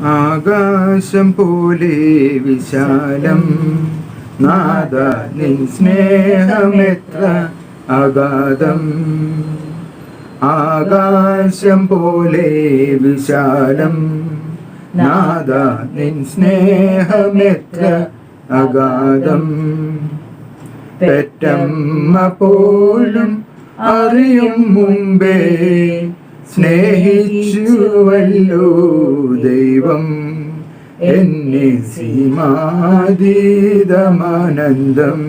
ആകാശം പോലെ വിശാലം. നാദ നിൻ സ്നേഹമെത്ര അഗാധം. ആകാശം പോലെ വിശാലം. നാദ നിൻ സ്നേഹമെത്ര അഗാധം. പെറ്റമ്മ പോലും അറിയും മുമ്പേ സ്നേഹിച്ചുവല്ലോ ദൈവം. എന്നെ സീമാതീതമാനന്ദം.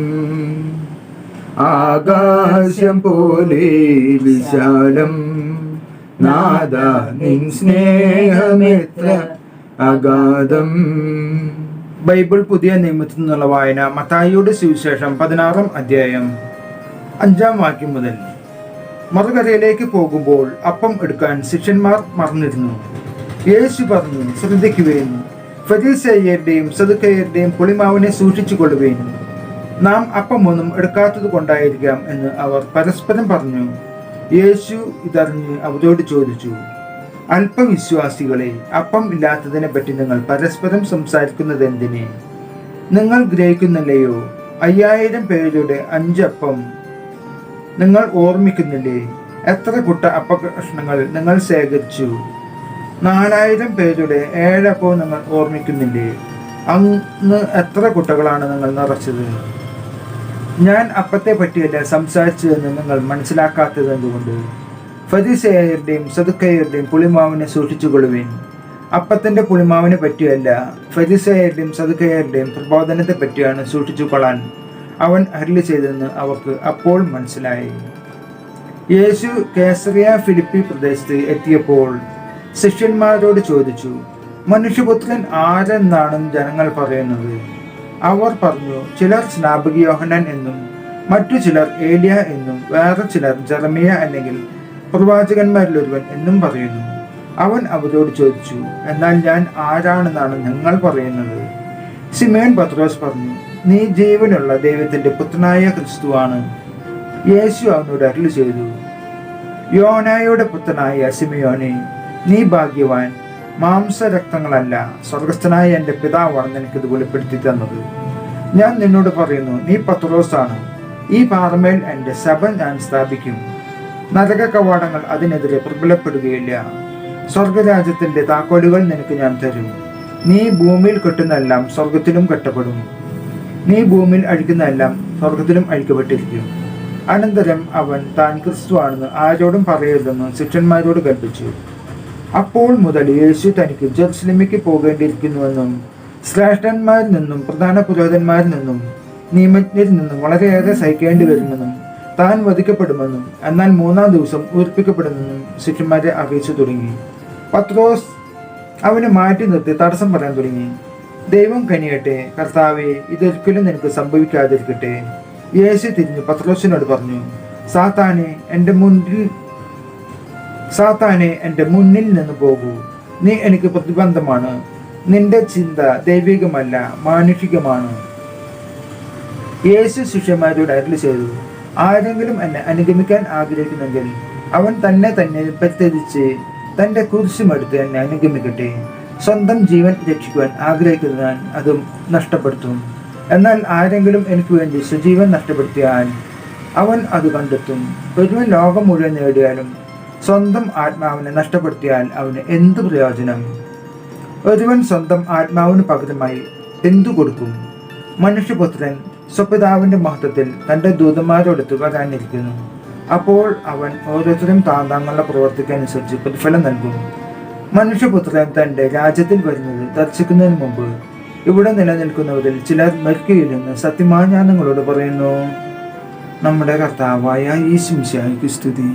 ആകാശം പോലെ വിശാലം. നാദ നിൻ സ്നേഹമെത്ര അഗാധം. ബൈബിൾ പുതിയ നിയമത്തിൽ നിന്നുള്ള വായന മത്തായിയുടെ സുവിശേഷം പതിനാറാം അധ്യായം അഞ്ചാം വാക്യം മുതൽ. മറുകരയിലേക്ക് പോകുമ്പോൾ അപ്പം എടുക്കാൻ ശിഷ്യന്മാർ മറന്നിരുന്നു. യേശു പറഞ്ഞു ശ്രദ്ധിക്കുവേൻ. ഫരീസയ്യരുടെയും സതുക്കയരുടെയും പുളിമാവിനെ സൂക്ഷിച്ചു കൊള്ളുവേൻ നാം അപ്പമൊന്നും എടുക്കാത്തത് കൊണ്ടായിരിക്കാം എന്ന് അവർ പരസ്പരം പറഞ്ഞു. യേശു ഇതറിഞ്ഞ് അവരോട് ചോദിച്ചു അല്പവിശ്വാസികളെ അപ്പം ഇല്ലാത്തതിനെ പറ്റി നിങ്ങൾ പരസ്പരം സംസാരിക്കുന്നത് എന്തിനെ നിങ്ങൾ ഗ്രഹിക്കുന്നില്ലയോ? അയ്യായിരം പേരുടെ അഞ്ചപ്പം നിങ്ങൾ ഓർമ്മിക്കുന്നില്ലേ? എത്ര കുട്ട അപ്പകഷ്ണങ്ങൾ നിങ്ങൾ ശേഖരിച്ചു? നാലായിരം പേരുടെ ഏഴപ്പോ നിങ്ങൾ ഓർമ്മിക്കുന്നില്ലേ? അന്ന് എത്ര കുട്ടകളാണ് നിങ്ങൾ നിറച്ചത്? ഞാൻ അപ്പത്തെ പറ്റിയല്ല സംസാരിച്ചതെന്ന് നിങ്ങൾ മനസ്സിലാക്കാത്തത് എന്തുകൊണ്ട്? ഫരിസേയരുടെയും സതുക്കയരുടെയും പുളിമാവിനെ സൂക്ഷിച്ചുകൊള്ളുവിൻ. അപ്പത്തിന്റെ പുളിമാവിനെ പറ്റിയല്ല ഫരിസേയരുടെയും സതുക്കയരുടെയും പ്രബോധനത്തെ പറ്റിയാണ് സൂക്ഷിച്ചുകൊള്ളാൻ. അവൻ അരുളി ചെയ്തെന്ന് അവർക്ക് അപ്പോൾ മനസ്സിലായി. യേശു കേസറിയ ഫിലിപ്പി പ്രദേശത്ത് എത്തിയപ്പോൾ ശിഷ്യന്മാരോട് ചോദിച്ചു മനുഷ്യപുത്രൻ ആരെന്നാണ് ജനങ്ങൾ പറയുന്നത്? അവർ പറഞ്ഞു ചിലർ സ്നാപകയോഹനൻ എന്നും മറ്റു ചിലർ ഏലിയ എന്നും വേറെ ചിലർ ജെറമിയ അല്ലെങ്കിൽ പ്രവാചകന്മാരിലൊരുവൻ എന്നും പറയുന്നു. അവൻ അവരോട് ചോദിച്ചു എന്നാൽ ഞാൻ ആരാണെന്നാണ് ഞങ്ങൾ പറയുന്നത്? സിമേൻ പത്രോസ് പറഞ്ഞു നീ ജീവനുള്ള ദൈവത്തിന്റെ പുത്രനായ ക്രിസ്തുവാണ്. യേശു അവനോട് അരുളി ചെയ്തു യോനായുടെ പുത്രനായ സിമിയോനെ നീ ഭാഗ്യവാൻ. മാംസരക്തങ്ങളല്ല സ്വർഗസ്ഥനായ എന്റെ പിതാവാണ് നിനക്ക് നിനക്കിത് വെളിപ്പെടുത്തി തന്നത്. ഞാൻ നിന്നോട് പറയുന്നു നീ പത്രോസാണ്. ഈ പാറമേൽ എന്റെ സഭ ഞാൻ സ്ഥാപിക്കും. നരക കവാടങ്ങൾ അതിനെതിരെ പ്രബലപ്പെടുകയില്ല. സ്വർഗരാജ്യത്തിന്റെ താക്കോലുകൾ നിനക്ക് ഞാൻ തരും. നീ ഭൂമിയിൽ കെട്ടുന്നെല്ലാം സ്വർഗത്തിലും കെട്ടപ്പെടും. നീ ഭൂമിയിൽ അഴിക്കുന്നതെല്ലാം സ്വർഗത്തിലും അഴിക്കപ്പെട്ടിരിക്കും. അനന്തരം അവൻ താൻ ക്രിസ്തു ആണെന്ന് ആരോടും പറയരുതെന്ന് ശിഷ്യന്മാരോട് കൽപ്പിച്ചു അപ്പോൾ മുതൽ യേശു തനിക്ക് ജെറുസലേമിലേക്ക് പോകേണ്ടിയിരിക്കുന്നുവെന്നും ശ്രേഷ്ഠന്മാരിൽ നിന്നും പ്രധാന പുരോഹിതന്മാരിൽ നിന്നും നിയമജ്ഞരിൽ നിന്നും വളരെയേറെ സഹിക്കേണ്ടി വരുമെന്നും താൻ വധിക്കപ്പെടുമെന്നും എന്നാൽ മൂന്നാം ദിവസം ഉയർപ്പിക്കപ്പെടുമെന്നും ശിഷ്യന്മാരെ അറിയിച്ചു തുടങ്ങി. പത്രോസ് അവനെ മാറ്റി നിർത്തി തടസ്സം പറയാൻ തുടങ്ങി. ദൈവം കനിയട്ടെ കർത്താവെ ഇതൊരിക്കലും നിനക്ക് സംഭവിക്കാതിരിക്കട്ടെ. യേശു തിരിഞ്ഞു പത്രോസിനോട് പറഞ്ഞു സാത്താനെ എന്റെ മുന്നിൽ സാത്താനെ എന്റെ മുന്നിൽ നിന്ന് പോകൂ. നീ എനിക്ക് പ്രതിബന്ധമാണ്. നിന്റെ ചിന്ത ദൈവികമല്ല മാനുഷികമാണ്. യേശു ശിഷ്യന്മാരോട് അരുൾ ചെയ്തു ആരെങ്കിലും എന്നെ അനുഗമിക്കാൻ ആഗ്രഹിക്കുന്നെങ്കിൽ അവൻ തന്നെ തന്നെ പരിത്യജിച്ച് തന്റെ കുരിശുമെടുത്ത് എന്നെ അനുഗമിക്കട്ടെ. സ്വന്തം ജീവൻ രക്ഷിക്കുവാൻ ആഗ്രഹിക്കുന്നതാൻ അതും നഷ്ടപ്പെടുത്തും. എന്നാൽ ആരെങ്കിലും എനിക്ക് വേണ്ടി സ്വജീവൻ നഷ്ടപ്പെടുത്തിയാൽ അവൻ അത് കണ്ടെത്തും. ഒരു ലോകം മുഴുവൻ നേടിയാലും സ്വന്തം ആത്മാവിനെ നഷ്ടപ്പെടുത്തിയാൽ അവന് എന്ത് പ്രയോജനം? ഒരുവൻ സ്വന്തം ആത്മാവിന് പകരമായി എന്തു കൊടുക്കും? മനുഷ്യപുത്രൻ സ്വപിതാവിന്റെ മഹത്വത്തിൽ തന്റെ ദൂതന്മാരോടൊത്ത് വരാനിരിക്കുന്നു അപ്പോൾ അവൻ ഓരോരുത്തരും താന്താങ്ങളുടെ പ്രവർത്തിക്കനുസരിച്ച് പ്രതിഫലം നൽകും. മനുഷ്യപുത്രൻ തന്റെ രാജ്യത്തിൽ വരുന്നത് ദർശിക്കുന്നതിന് മുമ്പ് ഇവിടെ നിലനിൽക്കുന്നവരിൽ ചിലർ മരിക്കുകയില്ലെന്ന് സത്യമായി ഞാൻ നിങ്ങളോട് പറയുന്നു. നമ്മുടെ കർത്താവായ ഈ സ്തുതി.